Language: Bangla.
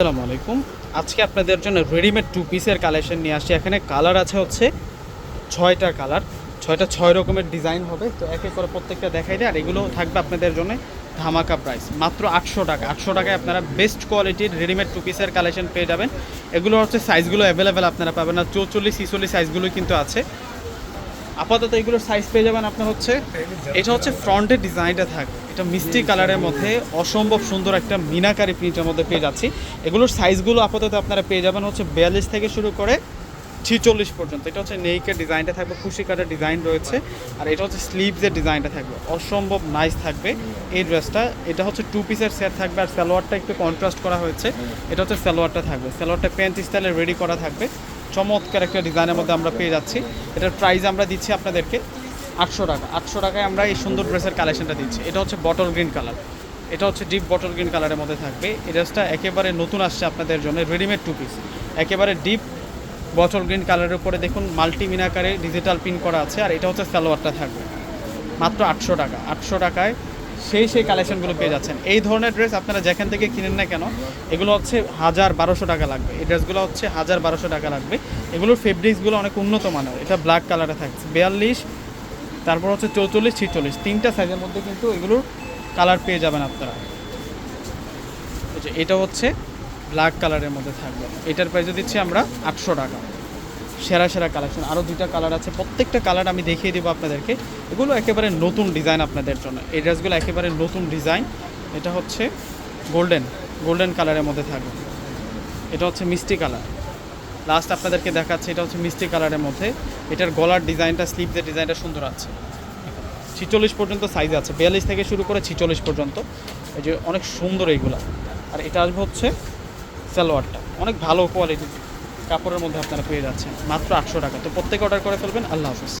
আসসালামু আলাইকুম। আজকে আপনাদের জন্য রেডিমেড টু পিসের কালেকশন নিয়ে আসছি। এখানে কালার আছে হচ্ছে ছয়টা কালার ছয়টা ছয় রকমের ডিজাইন হবে। তো এক করে প্রত্যেকটা দেখাই দেয়। আর এগুলো থাকবে আপনাদের জন্য ধামাকা প্রাইস মাত্র আটশো টাকা। আটশো টাকায় আপনারা বেস্ট কোয়ালিটির রেডিমেড টু পিসের কালেকশন পেয়ে যাবেন। এগুলো হচ্ছে সাইজগুলো অ্যাভেলেবেল আপনারা পাবেন না। চৌচল্লিশ, ছিচল্লিশ সাইজগুলোই কিন্তু আছে। আপাতত এগুলোর সাইজ পেয়ে যাবেন আপনার হচ্ছে, এটা হচ্ছে ফ্রন্টের ডিজাইনটা থাকবে এটা মিষ্টি কালারের মধ্যে অসম্ভব সুন্দর একটা মিনাকারি প্রিন্টের মধ্যে পেয়ে যাচ্ছি। এগুলোর সাইজগুলো আপাতত আপনারা পেয়ে যাবেন হচ্ছে বিয়াল্লিশ থেকে শুরু করে ছিচল্লিশ পর্যন্ত। এটা হচ্ছে নেইকের ডিজাইনটা থাকবে, খুশি কাটার ডিজাইন রয়েছে। আর এটা হচ্ছে স্লিভসের ডিজাইনটা থাকবে। অসম্ভব নাইস থাকবে এই ড্রেসটা এটা হচ্ছে টু পিসের সেট থাকবে আর সালোয়ারটা একটু কন্ট্রাস্ট করা হয়েছে। এটা হচ্ছে সালোয়ারটা থাকবে। সালোয়ারটা প্যান্ট স্টাইলে রেডি করা থাকবে। চমৎকার একটা ডিজাইনের মধ্যে আমরা পেয়ে যাচ্ছি। এটার প্রাইস আমরা দিচ্ছি আপনাদেরকে আটশো টাকা। আটশো টাকায় আমরা এই সুন্দর ড্রেসের কালেকশনটা দিচ্ছি। এটা হচ্ছে বটল গ্রিন কালার এটা হচ্ছে ডিপ বটল গ্রিন কালারের মধ্যে থাকবে। এই ড্রেসটা একেবারে নতুন আসছে আপনাদের জন্য রেডিমেড টু পিস একেবারে ডিপ বটল গ্রিন কালারের উপরে দেখুন মাল্টি মিনাকারে ডিজিটাল পিন করা আছে। আর এটা হচ্ছে সালোয়ারটা থাকবে। মাত্র আটশো টাকা। আটশো টাকায় সেই সেই কালেকশনগুলো পেয়ে যাচ্ছেন। এই ধরনের ড্রেস আপনারা যেখান থেকে কিনেন না কেন, এগুলো হচ্ছে হাজার বারোশো টাকা লাগবে। এই ড্রেসগুলো হচ্ছে হাজার বারোশো টাকা লাগবে। এগুলোর ফেব্রিক্সগুলো অনেক উন্নত মানের। এটা ব্ল্যাক কালারে থাকছে। বিয়াল্লিশ, তারপর হচ্ছে চৌচল্লিশ, ছিচল্লিশ। তিনটা সাইজের মধ্যে কিন্তু এগুলোর কালার পেয়ে যাবেন আপনারা। এটা হচ্ছে ব্ল্যাক কালারের মধ্যে থাকবে। এটার প্রাইস দিচ্ছি আমরা আটশো টাকা। সেরা সেরা কালেকশন আরও দুইটা কালার আছে। প্রত্যেকটা কালার আমি দেখিয়ে দেবো আপনাদেরকে। এগুলো একেবারে নতুন ডিজাইন আপনাদের জন্য। এই ড্রেসগুলো একেবারে নতুন ডিজাইন এটা হচ্ছে গোল্ডেন গোল্ডেন কালারের মধ্যে থাকবে। এটা হচ্ছে মিষ্টি কালার লাস্ট আপনাদেরকে দেখাচ্ছে, এটা হচ্ছে মিষ্টি কালারের মধ্যে। এটার গলার ডিজাইনটা স্লিভসের ডিজাইনটা সুন্দর আছে। ছিচল্লিশ পর্যন্ত সাইজ আছে। বিয়াল্লিশ থেকে শুরু করে ছিচল্লিশ পর্যন্ত। এই যে অনেক সুন্দর এইগুলা। আর এটা আসবে হচ্ছে সালোয়ারটা। অনেক ভালো কোয়ালিটির কাপড়ের মধ্যে আপনারা পেয়ে যাচ্ছেন। মাত্র আটশো টাকা। তো প্রত্যেকে অর্ডার করে ফেলবেন। আল্লাহ হাফিজ।